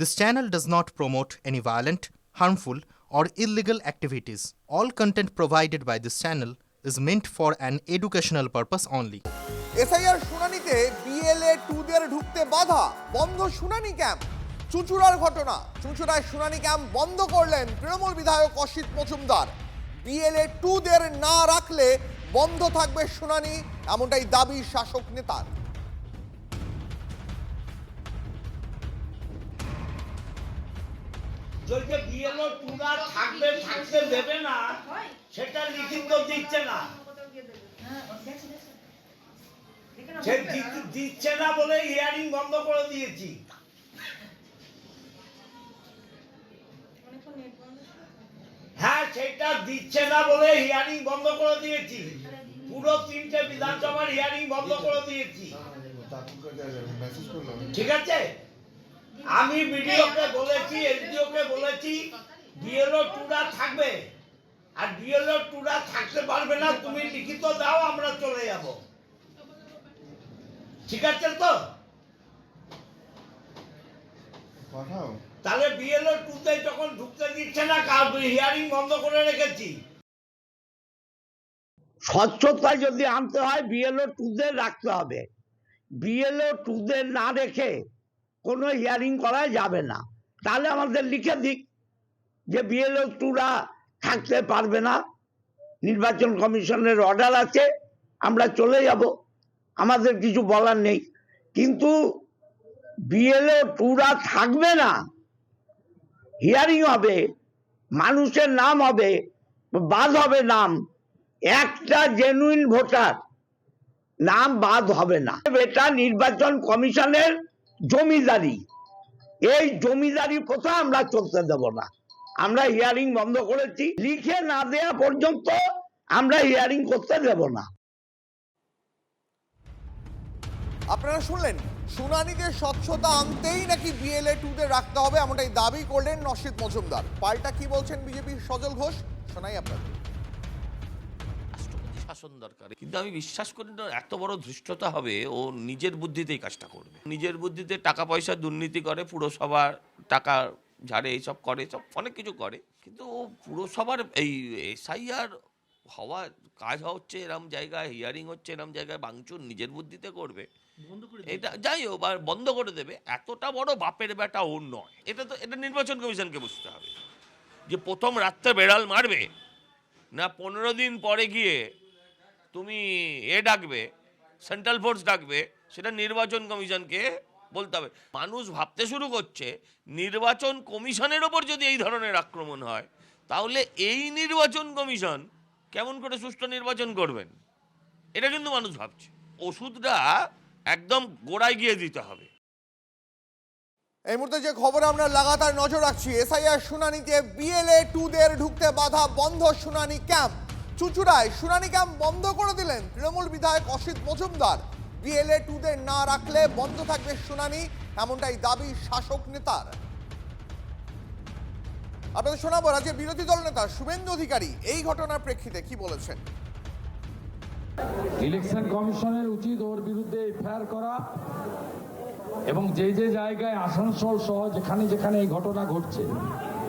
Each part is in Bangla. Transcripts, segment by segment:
This channel does not promote any violent, harmful, or illegal activities. All content provided by this channel is meant for an educational purpose only. SIR শুনানিতে বিএলএ টুদের ঢুকতে বাধা বন্ধ শুনানি ক্যাম্প চুঁচুড়ার ঘটনা চুঁচুড়ায় শুনানি ক্যাম্প বন্ধ করলেন তৃণমূল বিধায়ক অসিত মজুমদার বিএলএ টুদের না রাখলে বন্ধ থাকবে শুনানি এমনটাই দাবি শাসক নেতার যদি বিএলও টুরা থাকবে থাকতে দেবে না। সেটা লিখিত দিচ্ছে না। সে দিচ্ছে না বলে হিয়ারিং বন্ধ করে দিয়েছি। হ্যাঁ সেটা দিচ্ছে না বলে হিয়ারিং বন্ধ করে দিয়েছি। পুরো তিনটে বিধানসভার হিয়ারিং বন্ধ করে দিয়েছি। ঠিক আছে? আমি বিডিওকে বলেছি এসডিওকে বলেছি ডিএলও টুরা থাকবে। আর ডিএলও টুরা থাকতে পারবে না তুমি লিখিত দাও আমরা চলে যাব। ঠিক আছে তো? পাঠাও। তাহলে বিএলও টুতে যখন ঢুকতে দিচ্ছে না হিয়ারিং বন্ধ করে রেখেছি। স্বচ্ছতা যদি আনতে হয় বিএলও টুদের রাখতে হবে। বিএলও টুদের না রেখে কোনো হিয়ারিং করা যাবে না। তাহলে আমাদের লিখে দিক যে বিএলও টুরা থাকতে পারবে না। নির্বাচন কমিশনের অর্ডার আছে, আমরা চলে যাব। আমাদের কিছু বলার নেই। কিন্তু বিএলও টুরা থাকবে না হিয়ারিং হবে, মানুষের নাম হবে, বাদ হবে নাম। একটা জেনুইন ভোটার, নাম বাদ হবে না। এটা নির্বাচন কমিশনের জমিদারি। এই জমিদারি প্রথা আমরা চলতে দেব না। আমরা হিয়ারিং বন্ধ করেছি। লিখে না দেয়া পর্যন্ত আমরা হিয়ারিং করতে দেব না। আপনারা শুনলেন, শুনানিতে স্বচ্ছতা আনতেই নাকি বিএলএ টুদের রাখতে হবে এমনটাই দাবি করলেন নসিদ মজুমদার। পাল্টা কি বলছেন বিজেপির সজল ঘোষ? শোনাই আপনাদের। শাসন দরকার। কিন্তু আমি বিশ্বাস করি না এত বড় ধৃষ্টতা হবে ও নিজের বুদ্ধিতেই কাজটা করবে। নিজের বুদ্ধিতে টাকা পয়সা দুর্নীতি করে পুরসভার টাকা ঝাড়ে এইসব করে সব অনেক কিছু করে। কিন্তু ও পুরসভার এই এসআইআর হওয়া কাজ হচ্ছে এরম জায়গায় হিয়ারিং হচ্ছে এরম জায়গায় বাংচুর নিজের বুদ্ধিতে করবে। এটা যাই হোক আর বন্ধ করে দেবে। এতটা বড় বাপের বেটা ওর নয়। এটা তো এটা নির্বাচন কমিশনকে বুঝতে হবে। যে প্রথম রাত্রে বেড়াল মারবে না পনেরো দিন পরে গিয়ে তুমি এ ডাকবে সেন্ট্রাল ফোর্স ডাকবে, সেটা নির্বাচন কমিশনকে বলতে হবে। মানুষ ভাবতে শুরু করছে, নির্বাচন কমিশনের ওপর যদি এই ধরনের আক্রমণ হয়, তাহলে এই নির্বাচন কমিশন কেমন করে সুষ্ঠু নির্বাচন করবেন? এটা কিন্তু মানুষ ভাবছে। ওষুধটা একদম গোড়ায় গিয়ে দিতে হবে। এই মুহূর্তে যে খবরে আমরা লাগাতার নজর রাখছি, এসআইআর শুনানিতে বিএলএ টুদের ঢুকতে বাধা বন্ধ শুনানি ক্যাম্প। চুচুড়ায় শুনানি ক্যাম্প বন্ধ করে দিলেন তৃণমূল বিধায়ক অসিত মজুমদার। বিএলএ টুদের না রাখলে বন্ধ থাকবে শুনানি, এমনটাই দাবি শাসক নেতার। আপনাদের শোনাবো রাজ্যের বিরোধী দল নেতা শুভেন্দু অধিকারী, এই ঘটনার প্রেক্ষিতে কি বলেছেন? ইলেকশন কমিশনের উচিত ওর বিরুদ্ধে এফআইআর করা এবং যে যে জায়গায় আসানসোল সহ যেখানে যেখানে এই ঘটনা ঘটছে,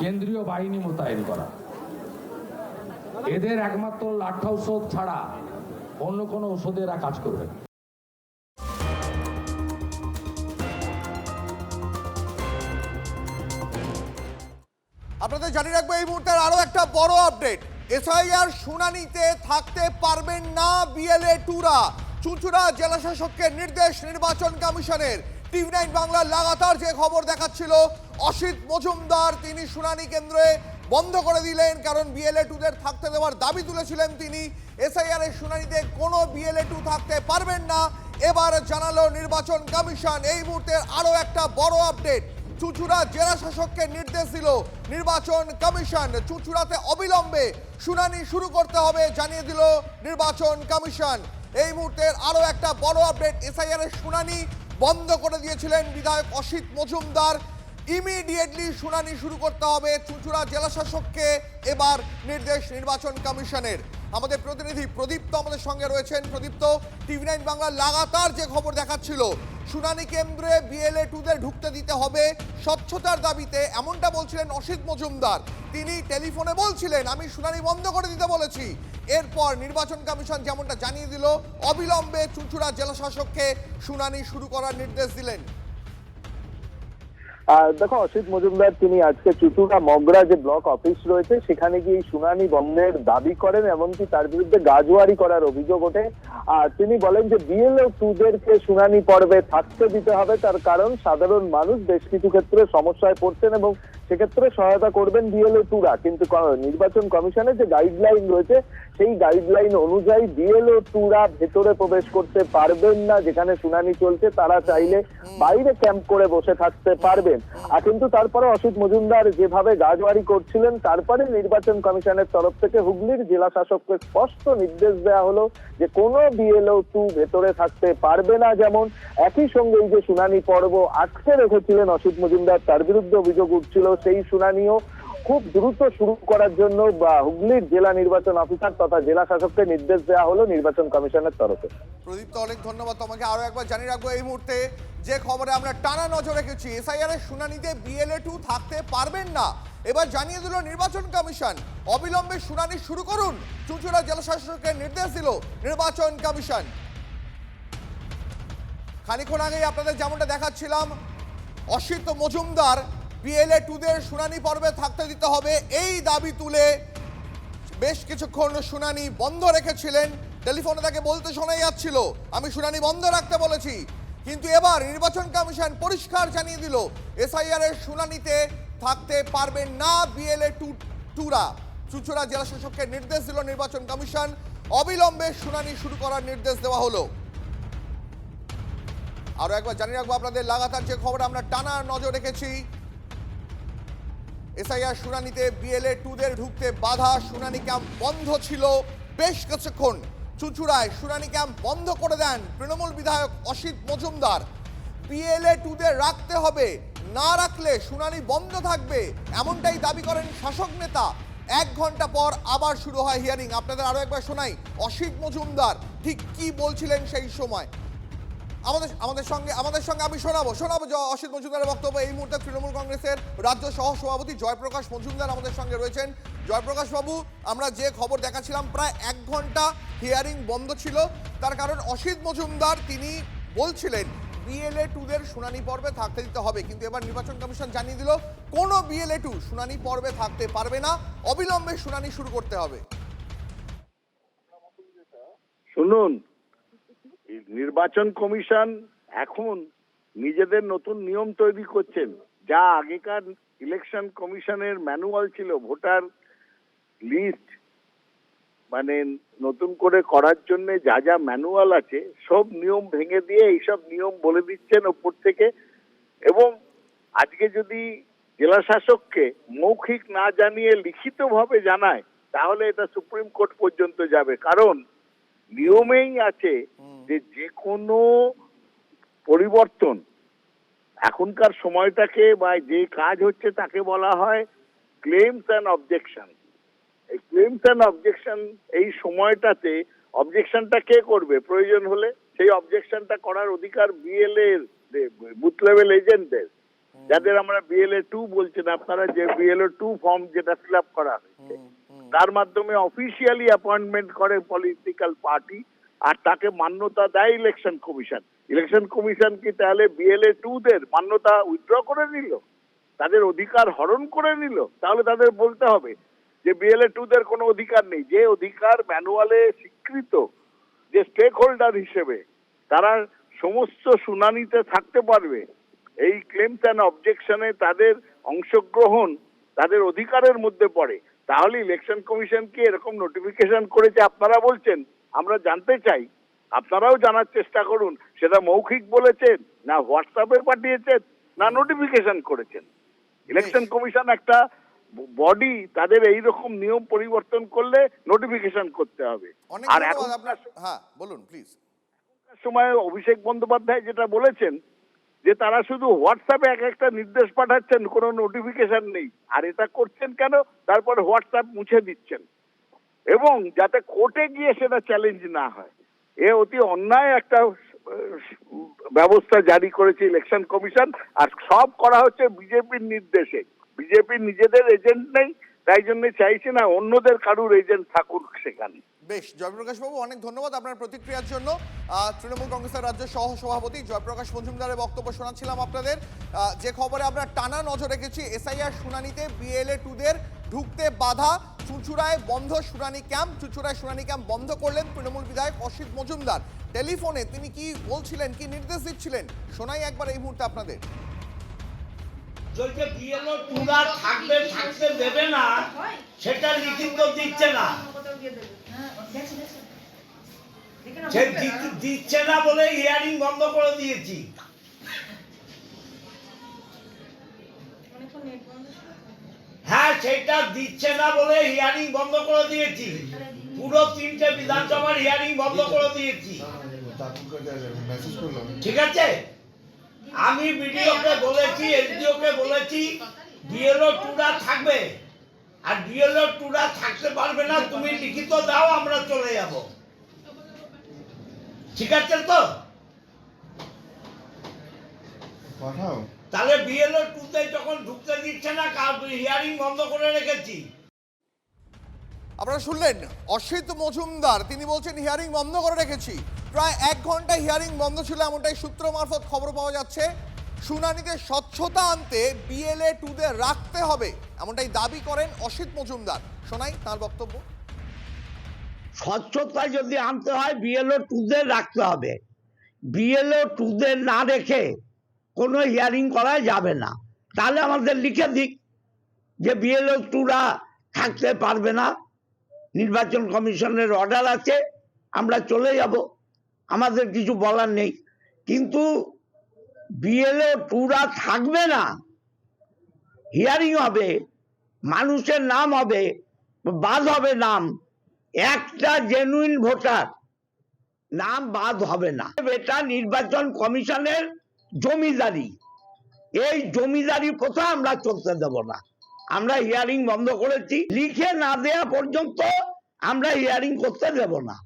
কেন্দ্রীয় বাহিনী মোতায়েন করা। এদের একমাত্র লাঠা ঔষধ ছাড়া অন্য কোনো ওষুধে এরা কাজ করবে আপনাদের জানিয়ে রাখব, এই মুহূর্তের আরও একটা বড় আপডেট এসআইআর শুনানিতে থাকতে পারবেন না বিএলএ টুরা। চুঁচুড়া জেলা শাসককে নির্দেশ নির্বাচন কমিশনের। টিভি নাইন বাংলার লাগাতার যে খবর দেখাচ্ছিল, অসিত মজুমদার, তিনি শুনানি কেন্দ্রে বন্ধ করে দিলেন, কারণ বিএলএ টুদের থাকতে দেওয়ার দাবি তুলেছিলেন তিনি। এসআইআর এর শুনানিতে কোনো বিএলএ টু থাকতে পারবেন না। এবার জানালো নির্বাচন কমিশন। এই মুহূর্তে আরও একটা বড় আপডেট। চুচুড়া জেলা শাসককে নির্দেশ দিল নির্বাচন কমিশন। চুচুড়াতে অবিলম্বে শুনানি শুরু করতে হবে জানিয়ে দিল নির্বাচন কমিশন। এই মুহূর্তের আরও একটা বড় আপডেট। এসআইআর এর শুনানি বন্ধ করে দিয়েছিলেন বিধায়ক অসিত মজুমদার। ইমিডিয়েটলি শুনানি শুরু করতে হবে চুঁচুড়া জেলা শাসককে এবার নির্দেশ নির্বাচন কমিশনের। আমাদের প্রতিনিধি প্রদীপ্ত আমাদের সঙ্গে রয়েছেন। প্রদীপ্ত, টিভি নাইন বাংলা লাগাতার যে খবর দেখাচ্ছিল, শুনানি কেন্দ্রে বিএলএ টুদের ঢুকতে দিতে হবে স্বচ্ছতার দাবিতে, এমনটা বলছিলেন অসিত মজুমদার। তিনি টেলিফোনে বলছিলেন, আমি শুনানি বন্ধ করে দিতে বলেছি। এরপর নির্বাচন কমিশন যেমনটা জানিয়ে দিল, অবিলম্বে চুঁচুড়া জেলা শাসককে শুনানি শুরু করার নির্দেশ দিলেন। দেখো অসিত মজুমদার, তিনি আজকে চুচুড়া মগরা যে ব্লক অফিস রয়েছে, সেখানে গিয়ে শুনানি বন্ধের দাবি করেন, এমনকি তার বিরুদ্ধে গাজোয়ারি করার অভিযোগ ওঠে। আর তিনি বলেন যে বিএলও টুদেরকে শুনানি পর্বে থাকতে দিতে হবে, তার কারণ সাধারণ মানুষ বেশ কিছু ক্ষেত্রে সমস্যায় পড়ছেন এবং সেক্ষেত্রে সহায়তা করবেন বিএলও টুরা কিন্তু নির্বাচন কমিশনের যে গাইডলাইন রয়েছে সেই গাইডলাইন অনুযায়ী বিএলও টুরা ভেতরে প্রবেশ করতে পারবেন না যেখানে শুনানি চলছে তারা চাইলে বাইরে ক্যাম্প করে বসে থাকতে পারবেন। আর কিন্তু তারপরে অসিত মজুমদার যেভাবে গাজওয়ারি করছিলেন তারপরে নির্বাচন কমিশনের তরফ থেকে হুগলির জেলা শাসককে স্পষ্ট নির্দেশ দেওয়া হলো যে কোনো বিএলও টু ভেতরে থাকতে পারবে না যেমন। একই সঙ্গে এই যে শুনানি পর্ব আটকে রেখেছিলেন অসিত মজুমদার তার বিরুদ্ধে অভিযোগ উঠছিল সেই শুনানিও খুব দ্রুত শুরু করার জন্য হুগলির জেলা নির্বাচন অফিসার তথা জেলা শাসককে নির্দেশ দেওয়া হলো নির্বাচন কমিশনের তরফে। প্রদীপ্ত অনেক ধন্যবাদ তোমাকে। আরও একবার জানিয়ে রাখব, এই মুহূর্তে যে খবরে আমরা টানা নজর রেখেছি এসআইআর এর শুনানিতে বিএলএ টু থাকতে পারবেন না। এবার জানিয়ে দিল নির্বাচন কমিশন, অবিলম্বে শুনানি শুরু করুন। চুঁচুড়া জেলা শাসকের নির্দেশ দিল নির্বাচন কমিশন। খানিক্ষণ আগেই আপনাদের যেমনটা দেখাচ্ছিলাম, অসিত মজুমদার বিএলএ টুদের শুনানি পর্বে থাকতে দিতে হবে। এই দাবি তুলে বেশ কিছুক্ষণ শুনানি বন্ধ রেখেছিলেন। টেলিফোনে তাকে বলতে শোনা যাচ্ছিল, আমি শুনানি বন্ধ রাখতে বলেছি। কিন্তু এবার নির্বাচন কমিশন পরিষ্কার জানিয়ে দিল, এসআইআর এর শুনানিতে থাকতে পারবেন না বিএলএ টু টুরা চুচুড়া জেলা শাসককে নির্দেশ দিল নির্বাচন কমিশন। অবিলম্বে শুনানি শুরু করার নির্দেশ দেওয়া হলো। আরও একবার জানিয়ে রাখব আপনাদের, লাগাতার যে খবর আমরা টানা নজর রেখেছি এসআইআর শুনানিতে বিএলএ টুদের ঢুকতে বাধা, শুনানি ক্যাম্প বন্ধ ছিল। বেশ কিছুক্ষণ চুচুড়ায় শুনানি ক্যাম্প বন্ধ করে দেন তৃণমূল বিধায়ক অসিত মজুমদার। বিএলএ টুদের রাখতে হবে, না রাখলে শুনানি বন্ধ থাকবে, এমনটাই দাবি করেন শাসক নেতা। এক ঘণ্টা পর আবার শুরু হয় হিয়ারিং আপনাদের আরও একবার শোনাই, অসিত মজুমদার ঠিক কি বলছিলেন সেই সময়? আমাদের আমাদের সঙ্গে আমাদের সঙ্গে আমি শোনাবো শোনাবো অসিত মজুমদারের বক্তব্য। এই মুহূর্তে তৃণমূল কংগ্রেসের রাজ্য সহ সভাপতি জয়প্রকাশ মজুমদার আমাদের সঙ্গে রয়েছেন। জয়প্রকাশ বাবু, আমরা যে খবর দেখাচ্ছিলাম, প্রায় এক ঘণ্টা হিয়ারিং বন্ধ ছিল। তার কারণ অসিত মজুমদার, তিনি বলছিলেন বিএলএ টুদের শুনানি পর্বে থাকতে দিতে হবে। কিন্তু এবার নির্বাচন কমিশন জানিয়ে দিল, কোনো বিএলএ টু শুনানি পর্বে থাকতে পারবে না। অবিলম্বে শুনানি শুরু করতে হবে। শুনুন নির্বাচন কমিশন এখন নিজেদের নতুন নিয়ম তৈরি করছেন। যা আগেকার ইলেকশন কমিশনের ম্যানুয়াল ছিল, ভোটার লিস্ট মানে নতুন করে করার জন্য যা যা ম্যানুয়াল আছে, সব নিয়ম ভেঙে দিয়ে এইসব নিয়ম বলে দিচ্ছেন ওপর থেকে। এবং আজকে যদি জেলা শাসককে মৌখিক না জানিয়ে লিখিতভাবে জানায়, তাহলে এটা সুপ্রিম কোর্ট পর্যন্ত যাবে। কারণ নিয়মেই আছে যে যে কোনো পরিবর্তন এখনকার সময়টাকে বা যে কাজ হচ্ছে তাকে বলা হয় ক্লেমস অ্যান্ড অবজেকশন এই ক্লেমস অ্যান্ড অবজেকশন এই সময়টাতে অবজেকশনটা কে করবে? প্রয়োজন হলে সেই অবজেকশনটা করার অধিকার বিএলএ এর বুথ লেভেল এজেন্টদের যাদের আমরা বিএলএ টু বলছেন আপনারা যে বিএলএ টু ফর্ম যেটা ফিল আপ করা হয়েছে তার মাধ্যমে অফিসিয়ালি অ্যাপয়েন্টমেন্ট করে পলিটিক্যাল পার্টি আর তাকে মান্যতা দেয় ইলেকশন কমিশন ইলেকশন কমিশন কি তাহলে বিএলএ টু দের মান্যতা উইথড্র করে নিল? তাদের অধিকার হরণ করে নিল? তাহলে তাদের বলতে হবে যে বিএলএ টু দের কোনো অধিকার নেই। যে অধিকার ম্যানুয়ালে স্বীকৃত যে স্টেক হোল্ডার হিসেবে তারা সমস্ত শুনানিতে থাকতে পারবে, এই ক্লেমস অ্যান্ড অবজেকশনে তাদের অংশগ্রহণ তাদের অধিকারের মধ্যে পড়ে। তাহলে ইলেকশন কমিশন কি এরকম নোটিফিকেশন করেছে আপনারা বলছেন আমরা জানতে চাই। আপনারাও জানার চেষ্টা করুন সেটা মৌখিক বলেছেন না হোয়াটসঅ্যাপে পাঠিয়েছেন না নোটিফিকেশন করেছেন। ইলেকশন কমিশন একটা বডি তাদের এই রকম নিয়ম পরিবর্তন করলে নোটিফিকেশন করতে হবে। আর এখন আপনার হ্যাঁ বলুন প্লিজ সময় অভিষেক বন্দ্যোপাধ্যায় যেটা বলেছেন যে তারা শুধু হোয়াটসঅ্যাপে এক একটা নির্দেশ পাঠাচ্ছেন, কোনো নোটিফিকেশন নেই। আর এটা করছেন কেন? তারপর হোয়াটসঅ্যাপ মুছে দিচ্ছেন। এবং যাতে কোর্টে গিয়ে সেটা চ্যালেঞ্জ না হয়। এ অতি অন্যায় একটা ব্যবস্থা জারি করেছে ইলেকশন কমিশন আর সব করা হচ্ছে বিজেপির নির্দেশে। বিজেপির নিজেদের এজেন্ট নেই তাই জন্য চাইছে না অন্যদের কারুর এজেন্ট থাকুক সেখানে। বেশ, জয়প্রকাশ বাবু, অনেক ধন্যবাদ আপনার প্রতিক্রিয়ার জন্য। তৃণমূল কংগ্রেসের রাজ্য সহ সভাপতি জয়প্রকাশ মজুমদারের বক্তব্য শোনাচ্ছিলাম আপনাদের। যে খবরে আমরা টানা নজর রেখেছি, এসআইআর শুনানিতে বিএলএ টুদের ঢুকতে বাধা, চুঁচুড়ায় বন্ধ শুনানি ক্যাম্প, চুঁচুড়ায় শুনানি ক্যাম্প বন্ধ করলেন তৃণমূল বিধায়ক অসিত মজুমদার। টেলিফোনে তিনি কি বলছিলেন, কি নির্দেশ দিচ্ছিলেন? শোনাই একবার এই মুহূর্তে আপনাদের। যদি বিএলও টুরা থাকবে থাকতে দেবে না সেটা লিখিত দিচ্ছে না। সে দিচ্ছে না বলে হিয়ারিং বন্ধ করে দিয়েছি। হ্যাঁ সেটা দিচ্ছে না বলে হিয়ারিং বন্ধ করে দিয়েছি। পুরো তিনটে বিধানসভার হিয়ারিং বন্ধ করে দিয়েছি। ঠিক আছে? আমি বিডিওকে বলেছি এসডিওকে বলেছি বিএলও টুরা থাকবে। আর বিএলও টুরা থাকতে পারবে না তুমি লিখিত দাও আমরা চলে যাব। ঠিক আছে তো? পাঠাও। তাহলে বিএলও টুতে যখন ঢুকতে দিচ্ছে না হিয়ারিং বন্ধ করে রেখেছি। আপনারা শুনলেন অসিত মজুমদার তিনি বলছেন হিয়ারিং বন্ধ করে রেখেছি। প্রায় এক ঘণ্টা হিয়ারিং বন্ধ ছিল এমনটাই সূত্র মারফত খবর পাওয়া যাচ্ছে। শুনানিতে স্বচ্ছতা আনতে বিএলএ টুদের রাখতে হবে, এমনটাই দাবি করেন অসিত মজুমদার। শোনাই তার বক্তব্য? স্বচ্ছতা যদি আনতে হয় বিএলও টুদের রাখতে হবে। বিএলও টুদের না রেখে কোনো হিয়ারিং করা যাবে না। তাহলে আমাদের লিখে দিক যে বিএলও টুরা থাকতে পারবে না। নির্বাচন কমিশনের অর্ডার আছে, আমরা চলে যাব। আমাদের কিছু বলার নেই। কিন্তু বিএলও টুরা থাকবে না। হিয়ারিং হবে, মানুষের নাম হবে, বাদ হবে নাম। একটা জেনুইন ভোটার নাম বাদ হবে না। এটা নির্বাচন কমিশনের জমিদারি। এই জমিদারি প্রথা আমরা চলতে দেব না। আমরা হিয়ারিং বন্ধ করেছি। লিখে না দেয়া পর্যন্ত আমরা হিয়ারিং করতে দেব না।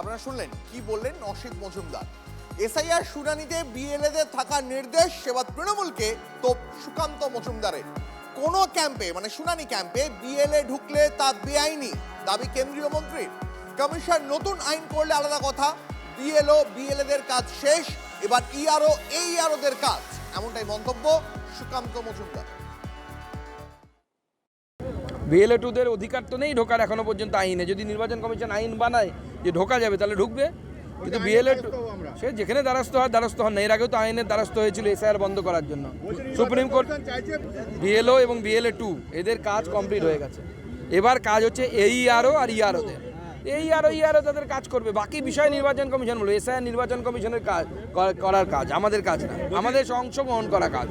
আপনারা শুনলেন কি বললেন অসিত মজুমদার? এসআইআর শুনানিতে বিএলএদের থাকার নির্দেশ এবার তৃণমূলকে। তো সুকান্ত মজুমদারের কোন ক্যাম্পে মানে শুনানি ক্যাম্পে বিএলএ ঢুকলে তা বেআইনি, দাবি কেন্দ্রীয় মন্ত্রীর। কমিশন নতুন আইন করলে আলাদা কথা, বিএলও, বিএলএদের কাজ শেষ, এবার ইআরও, এই ইআরওদের কাজ, এমনটাই মন্তব্য সুকান্ত মজুমদার। বিএলএ টুদের অধিকার তো নেই ঢোকার এখনও পর্যন্ত আইনে, যদি নির্বাচন কমিশন আইন বানায় যে ঢোকা যাবে তাহলে ঢুকবে। কিন্তু বিএলএ সে যেখানে দ্বারস্থ হয় দ্বারস্থ হন না। এর আগেও তো আইনের দ্বারস্থ হয়েছিল এসআইআর বন্ধ করার জন্য। সুপ্রিম কোর্ট বিএলও এবং বিএলএ টু এদের কাজ কমপ্লিট হয়ে গেছে। এবার কাজ হচ্ছে এইআরও আর ইআরওদের এই আরও ইআরও তাদের কাজ করবে। বাকি বিষয় নির্বাচন কমিশন বলবে। এসআইআর নির্বাচন কমিশনের কাজ করার কাজ আমাদের কাজ না। আমাদের অংশগ্রহণ করা কাজ।